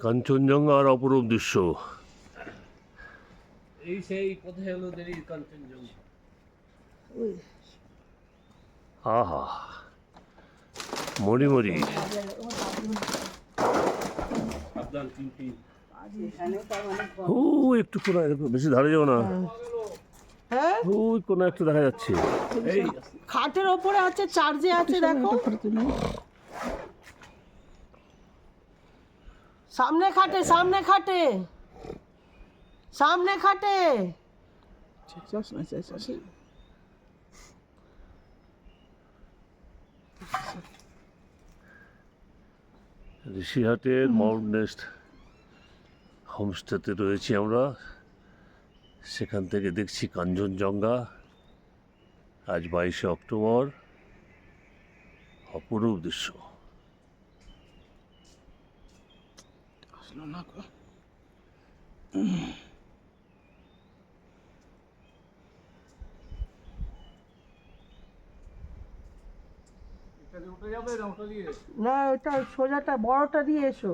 কাঞ্চনজঙ্ঘার অপরূপ দৃশ্য। এই সেই কোথায় হলো দেরি কাঞ্চনজঙ্ঘা। আহা। সাবধান কিন্তু ও একটু কোনা বেশি ধারে যাও না। হ্যাঁ? ওই কোনো একটা দেখা যাচ্ছে। এই। খাটের ওপরে আছে চার্জে আছে দেখো। সামনে খাটে সামনে খাটে। সামনে খাটে। ঋষিহাটের মাউন্ট নেস্ট হোমস্টেতে রয়েছি আমরা। সেখান থেকে দেখছি কাঞ্চনজঙ্ঘা। আজ বাইশে অক্টোবর। অপরূপ দৃশ্য। উঠে যাবে না ওটা দিয়ে না ওটা সোজাটা বড়টা দিয়ে এসো।